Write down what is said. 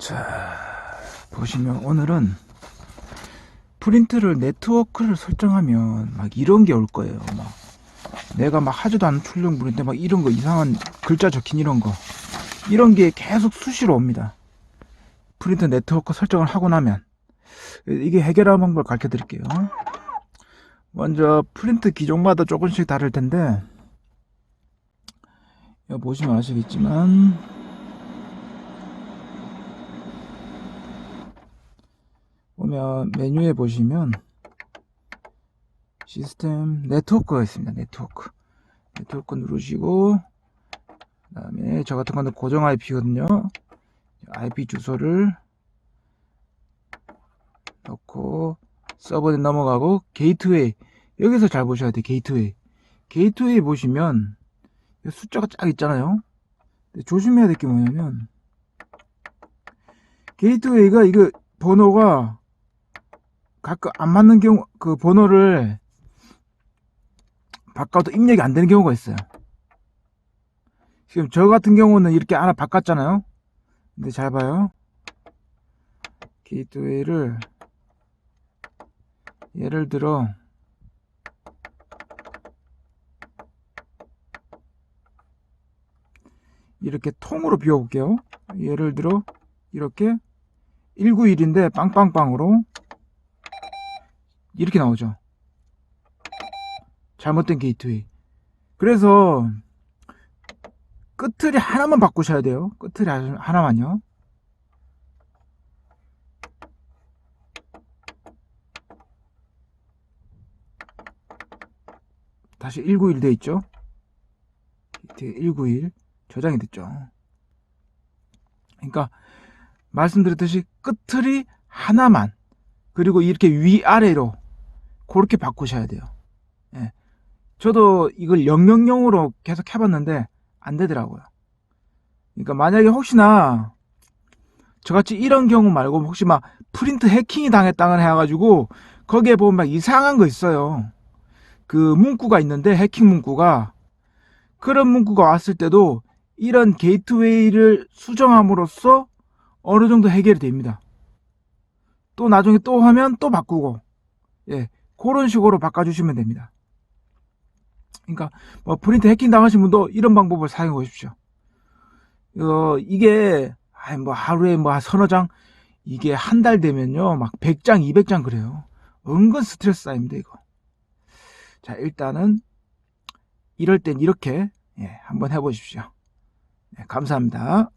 자, 보시면 오늘은 프린트를 네트워크를 설정하면 막 이런 게 올 거예요. 막 내가 막 하지도 않은 출력 물인데 막 이런 거 이상한 글자 적힌 이런 거 이런 게 계속 수시로 옵니다. 프린트 네트워크 설정을 하고 나면 이게 해결하는 방법을 가르쳐 드릴게요. 먼저 프린트 기종마다 조금씩 다를 텐데 보시면 아시겠지만 메뉴에 보시면 시스템 네트워크가 있습니다. 네트워크 네트워크 누르시고 그 다음에 저 같은 거는 고정 IP거든요. IP 주소를 넣고 서버에 넘어가고 게이트웨이 여기서 잘 보셔야 돼요. 게이트웨이 게이트웨이 보시면 숫자가 쫙 있잖아요. 조심해야 될 게 뭐냐면 게이트웨이가 이거 번호가 가끔 안 맞는 경우 그 번호를 바꿔도 입력이 안 되는 경우가 있어요. 지금 저 같은 경우는 이렇게 하나 바꿨잖아요. 근데 잘 봐요. 게이트웨이를 예를 들어 이렇게 통으로 비워볼게요. 예를 들어 이렇게 191인데 빵빵빵으로 이렇게 나오죠. 잘못된 게이트웨이. 그래서 끝틀이 하나만 바꾸셔야 돼요. 끝틀이 하나만요. 다시 191 돼 있죠. 게이트 191 저장이 됐죠. 그러니까 말씀드렸듯이 끝틀이 하나만 그리고 이렇게 위아래로 그렇게 바꾸셔야 돼요. 예. 저도 이걸 000으로 계속 해봤는데 안 되더라고요. 그러니까 만약에 혹시나 저같이 이런 경우 말고 혹시 막 프린트 해킹이 당했다는 해가지고 거기에 보면 막 이상한 거 있어요. 그 문구가 있는데 해킹 문구가 그런 문구가 왔을 때도 이런 게이트웨이를 수정함으로써 어느 정도 해결이 됩니다. 또 나중에 또 하면 또 바꾸고 예 그런 식으로 바꿔주시면 됩니다. 그러니까 뭐 프린트 해킹 당하신 분도 이런 방법을 사용해 보십시오. 어, 이게 뭐 하루에 뭐 서너 장 이게 한 달 되면요 막 100장 200장 그래요. 은근 스트레스 쌓입니다 이거. 자 일단은 이럴 땐 이렇게 예, 한번 해보십시오. 네, 감사합니다.